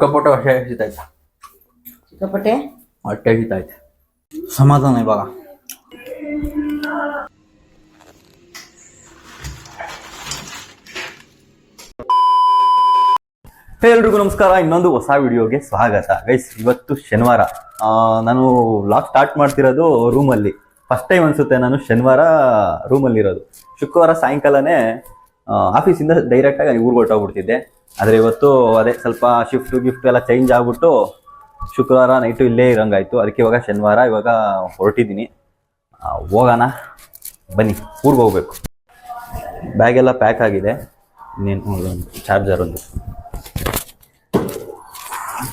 ಸಿಕ್ಕಾಪಟ್ಟೆ ಹೊಟ್ಟೆ ಹಸಿತೈತೆ ಸಿಕ್ಕಾಪಟ್ಟೆ ಹೊಟ್ಟೆ ಹಸಿತೈತೆ ಸಮಾಧಾನ ಇವಾಗ. ಹೇ ಎಲ್ರಿಗೂ ನಮಸ್ಕಾರ ಇನ್ನೊಂದು ಹೊಸ ವಿಡಿಯೋಗೆ ಸ್ವಾಗತ. ಗೈಸ್ ಇವತ್ತು ಶನಿವಾರ. ನಾನು ಲಾಕ್ ಸ್ಟಾರ್ಟ್ ಮಾಡ್ತಿರೋದು ರೂಮಲ್ಲಿ ಫಸ್ಟ್ ಟೈಮ್ ಅನ್ಸುತ್ತೆ ನಾನು ಶನಿವಾರ ರೂಮಲ್ಲಿರೋದು ಶುಕ್ರವಾರ ಸಾಯಂಕಾಲನೇ ಆಫೀಸಿಂದ ಡೈರೆಕ್ಟಾಗಿ ಊರಿಗೆ ಹೊರಟೋಗ್ಬಿಡ್ತಿದ್ದೆ ಆದರೆ ಇವತ್ತು ಅದೇ ಸ್ವಲ್ಪ ಶಿಫ್ಟ್ ಗಿಫ್ಟ್ ಎಲ್ಲ ಚೇಂಜ್ ಆಗ್ಬಿಟ್ಟು ಶುಕ್ರವಾರ ನೈಟು ಇಲ್ಲೇ ಇರಂಗಾಯ್ತು. ಅದಕ್ಕೆ ಇವಾಗ ಶನಿವಾರ, ಇವಾಗ ಹೊರಟಿದ್ದೀನಿ. ಹೋಗೋಣ. ಬನ್ನಿ, ಊರಿಗೆ ಹೋಗ್ಬೇಕು. ಬ್ಯಾಗೆಲ್ಲ ಪ್ಯಾಕ್ ಆಗಿದೆ. ಇನ್ನೇನು ಚಾರ್ಜರ್ ಒಂದು.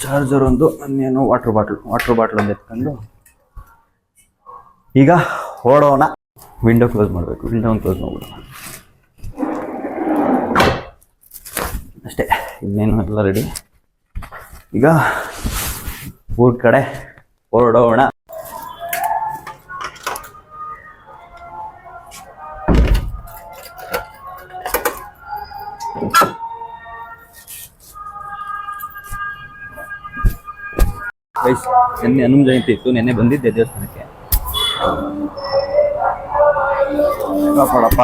ಚಾರ್ಜರ್ ಒಂದು, ಇನ್ನೇನು ವಾಟರ್ ಬಾಟ್ಲ್ ವಾಟರ್ ಬಾಟ್ಲ್ ಒಂದು ಎತ್ಕೊಂಡು ಈಗ ಹೊರಡೋಣ ವಿಂಡೋ ಕ್ಲೋಸ್ ಮಾಡಬೇಕು. ವಿಂಡೋ ಕ್ಲೋಸ್ ಮಾಡ್ಬಿಡೋಣ. ಅಷ್ಟೇ, ಇನ್ನೇನು ಎಲ್ಲ ರೆಡಿ ಈಗ ಊರ್ ಕಡೆ ಹೊರಡೋಣ. ಗೈಸ್ ನಿನ್ನೆ ಹನುಮ ಜಯಂತಿ ಇತ್ತು, ನಿನ್ನೆ ಬಂದಿದ್ದೆ ದೇವಸ್ಥಾನಕ್ಕೆ. ಕಾಪಾಡಪ್ಪ.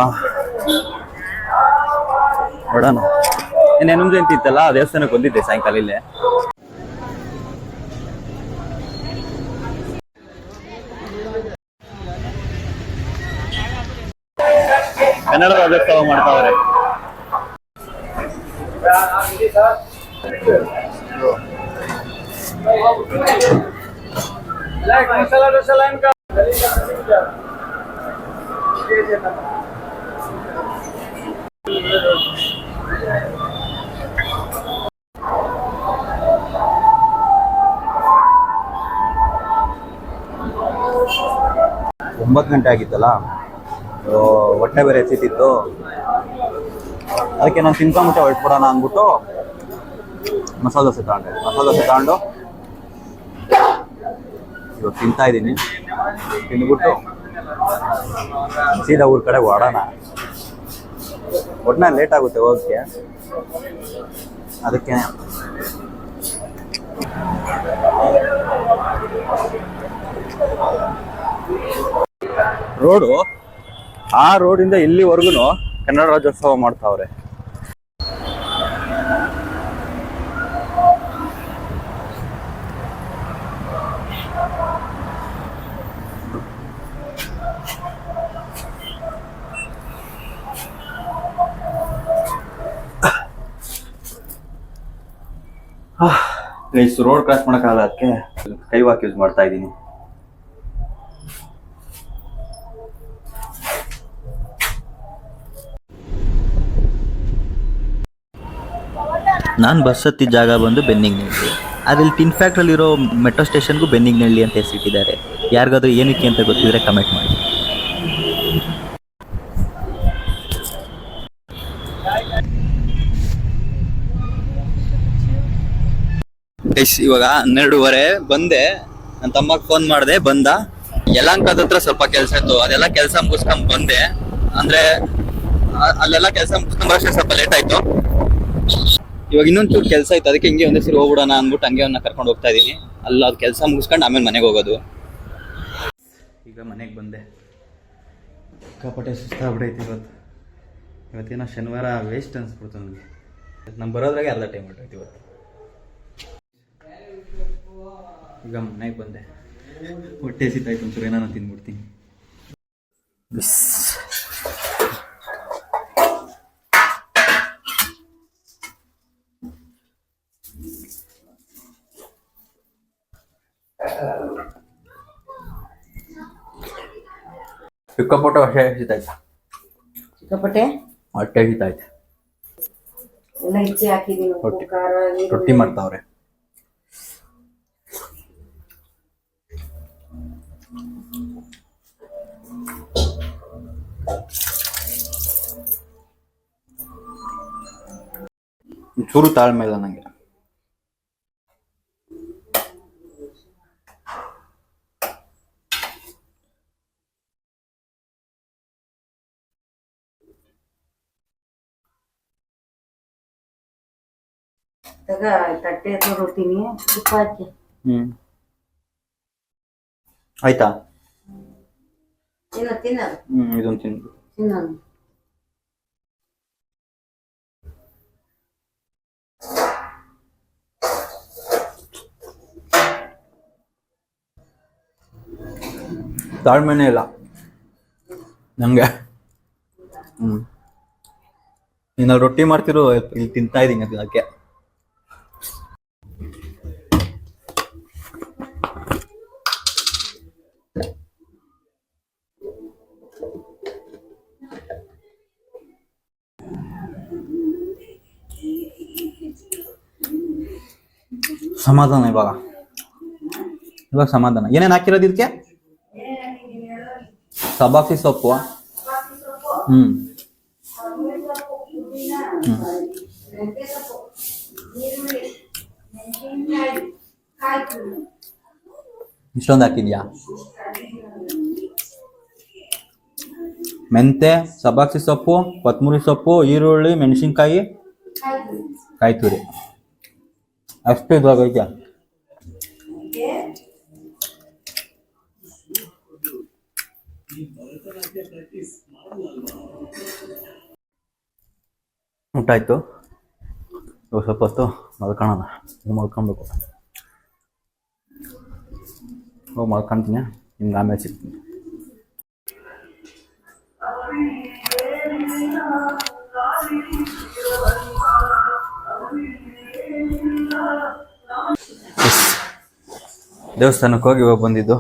ಹೊಡೋಣ ನಿನ್ನೆ ಹನುಮ ಜಯಂತಿ ಇತ್ತಲ್ಲ ಆ ದೇವಸ್ಥಾನಕ್ಕೆ ಬಂದಿದ್ದೆ ಸಾಯಂಕಾಲ ಇಲ್ಲೇ. ಕನ್ನಡ ರಾಜ್ಯೋತ್ಸವ ಮಾಡ್ತಾವ್ರೆ. ಒಂಬತ್ತು ಗಂಟೆ ಆಗಿತ್ತಲ್ಲ? ಹೊಟ್ಟೆ ಬೇರೆ ಎಸಿತಿತ್ತು ಅದಕ್ಕೆ ನಾನು ತಿನ್ಕೊಂಬಿಟ್ಟೆ ಹೊರಟ್ಬಿಡೋಣ ಅಂದ್ಬಿಟ್ಟು ಮಸಾಲೆ ದೋಸೆ ತಗೊಂಡೆ. ಮಸಾಲೆ ದೋಸೆ ತಗೊಂಡು ಇವಾಗ ತಿಂತಾ ಇದ್ದೀನಿ. ತಿಂದ್ಬಿಟ್ಟು ಸೀದಾ ಊರ ಕಡೆ ಓಡೋಣ. ಒಟ್ನಲ್ಲಿ ಲೇಟ್ ಆಗುತ್ತೆ ಹೋಗಕ್ಕೆ. ಅದಕ್ಕೆ ರೋಡು ಆ ರೋಡಿಂದ ಇಲ್ಲಿವರೆಗೂ ಕನ್ನಡ ರಾಜ್ಯೋತ್ಸವ ಮಾಡ್ತಾವ್ರೆ. ರೋಡ್ ಕ್ರಾಸ್ ಮಾಡೋಕ್ಕಾಗಲ್ಲ ಅದಕ್ಕೆ ಕೈ ವಾಕ್ ಯೂಸ್ ಮಾಡ್ತಾ ಇದ್ದೀನಿ. ನಾನು ಬಸ್ ಹತ್ತಿದ ಜಾಗ ಬಂದು ಬೆನ್ನಿಗ್ನಳ್ಳಿ. ಅದ್ರಲ್ಲಿ ಟಿನ್ ಫ್ಯಾಕ್ಟ್ರಲ್ಲಿರೋ ಮೆಟ್ರೋ ಸ್ಟೇಷನ್ಗೂ ಬೆನ್ನಿಗ್ನಳ್ಳಿ ಅಂತ ಹೆಸರಿಟ್ಟಿದ್ದಾರೆ. ಯಾರಿಗಾದ್ರೂ ಏನಕ್ಕೆ ಅಂತ ಗೊತ್ತಿದ್ರೆ ಕಮೆಂಟ್ ಮಾಡಿ. ಇವಾಗ ಹನ್ನೆರಡುವರೆ, ಬಂದೆ. ನನ್ನ ತಮ್ಮಗ್ ಫೋನ್ ಮಾಡಿದೆ, ಬಂದ. ಯಲಂಕದ ಹತ್ರ ಸ್ವಲ್ಪ ಕೆಲಸ ಇತ್ತು. ಅದೆಲ್ಲ ಕೆಲಸ ಮುಗಿಸ್ಕೊಂಡ್ ಬಂದೆ. ಅಂದ್ರೆ ಅಲ್ಲೆಲ್ಲ ಕೆಲಸ ಮುಗಿಸ್ಕೊಂಡ್ ಬರೋಷ್ಟೇ ಸ್ವಲ್ಪ ಲೇಟ್ ಆಯ್ತು. ಇವಾಗ ಇನ್ನೊಂಚೂರು ಕೆಲಸ ಇತ್ತು. ಅದಕ್ಕೆ ಹಿಂಗೆ ಒಂದೇ ಸರಿ ಹೋಗ್ಬಿಡೋಣ ಅಂದ್ಬಿಟ್ಟು ಹಂಗೆ ಅವನ್ನ ಕರ್ಕೊಂಡು ಹೋಗ್ತಾ ಇದೀನಿ. ಅಲ್ಲ ಅದು ಕೆಲಸ ಮುಗಿಸ್ಕೊಂಡು ಆಮೇಲೆ ಮನೆಗೆ ಹೋಗೋದು. ಈಗ ಮನೆಗೆ ಬಂದೆ. ಸಿಕ್ಕಾಪಟ್ಟೆ ಸುಸ್ತಾಗ್ಬಿಟ್ಟೈತಿ ಇವತ್ತು. ಇವತ್ತೇನೋ ಶನಿವಾರ ವೇಸ್ಟ್ ಅನ್ಸ್ಬಿಡ್ತು ನನಗೆ. ನಮ್ಮ ಬರೋದ್ರಾಗೆ ಅರ್ಧ ಟೈಮ್ ಹೊಟ್ಟೈತೆ ಇವತ್ತು. ಈಗ ಮನೆಗೆ ಬಂದೆ. ಹೊಟ್ಟೆ ಸಿತಾಯ್ತು ಒಂಚೂರು ಏನಾನ ತಿಂದ್ಬಿಡ್ತೀನಿ ಸಿಕ್ಕಾಪಟ್ಟೆ ಹೊಟ್ಟೆ ಹಸಿತೈತೆ ಸಿಕ್ಕಾಪಟ್ಟೆ ಹೊಟ್ಟೆ ಹಸಿತೈತೆ ಎಲ್ಲ ಹೆಚ್ಚಿ ಹಾಕಿದೀನಿ ಉಪ್ಪು ರೊಟ್ಟಿ. ಖಾರ ಈರುಳ್ಳಿ. ರೊಟ್ಟಿ ಮಾಡ್ತಾವ್ರೆ ಚೂರು ತಾಳ್ಮೆ ಇಲ್ಲ ನಂಗೆ ತಗ ತಟ್ಟೆ ತೊಗೊಳ್ತೀನಿ ತುಪ್ಪ ಹಾಕಿ. ಹ್ಮ್. ಆಯ್ತಾ? ತಿನ್ನ ತಿನ್ನದು ಹ್ಮ್ ಇದೊಂದು ತಿನ್ನು. ತಿನ್ನೋದು ತಾಳ್ಮೆನೇ ಇಲ್ಲ. ನಂಗೆ. ಹ್ಮ್. ನೀನು ರೊಟ್ಟಿ ಮಾಡ್ತಿರೋ ಇಲ್ಲಿ ತಿಂತಾ ಇದೀನಿ ಅದಕ್ಕೆ. ಸಮಾಧಾನ ಇವಾಗ. ಇವಾಗ ಸಮಾಧಾನ. ಏನೇನು ಹಾಕಿರೋದು ಇದಕ್ಕೆ ಸಬಾಕ್ಸಿ ಸೊಪ್ಪು. ಹ್ಮ್. ಇಷ್ಟೊಂದು ಹಾಕಿದ್ಯಾ? ಮೆಂತೆ ಸಬಾಕ್ಸಿ ಸೊಪ್ಪು ಕೊತ್ತಂಬರಿ ಸೊಪ್ಪು, ಈರುಳ್ಳಿ, ಮೆಣಸಿನ್ಕಾಯಿ ಕಾಯಿ ತುರಿ ಅಷ್ಟು ಇದಾಗೈತೆ ಊಟ ಆಯಿತು ಇವಾಗ ಸ್ವಲ್ಪ ಹೊತ್ತು ಮಲ್ಕೊಳ್ಳೋಣ ಮಲ್ಕೊಬೇಕು. ಹೋಗಿ ಮಲ್ಕೊಂತೀನಿ. ನಿಮ್ಗೆ ಆಮೇಲೆ ಸಿಗ್ತೀನಿ. ದೇವಸ್ಥಾನಕ್ಕೆ ಹೋಗಿ ಇವಾಗ ಬಂದಿದ್ದು.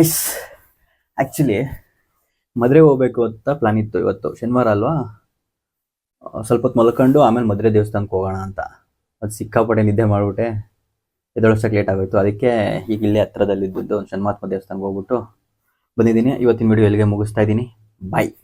ಎಸ್ ಆ್ಯಕ್ಚುಲಿ ಮದುವೆ ಹೋಗ್ಬೇಕು ಅಂತ ಪ್ಲಾನ್ ಇತ್ತು ಇವತ್ತು. ಶನಿವಾರ ಅಲ್ವಾ? ಸ್ವಲ್ಪ ಹೊತ್ತು ಮಲ್ಕೊಂಡು ಆಮೇಲೆ ಮದುವೆ ದೇವಸ್ಥಾನಕ್ಕೆ ಹೋಗೋಣ ಅಂತ. ಅದು ಸಿಕ್ಕಾಪಟ್ಟೆ ನಿದ್ದೆ ಮಾಡಿಬಿಟ್ಟೆ. ಎದೊಳಸಕ್ಕೆ ಲೇಟ್ ಆಗೋಯ್ತು. ಅದಕ್ಕೆ ಈಗ ಇಲ್ಲೇ ಹತ್ರದಲ್ಲಿದ್ದು ಒಂದು ಶನ್ಮಾತ್ಮ ದೇವಸ್ಥಾನಕ್ಕೆ ಹೋಗ್ಬಿಟ್ಟು ಬಂದಿದ್ದೀನಿ. ಇವತ್ತಿನ ವಿಡಿಯೋ ಇಲ್ಲಿಗೆ ಮುಗಿಸ್ತಾ ಇದ್ದೀನಿ. Bye.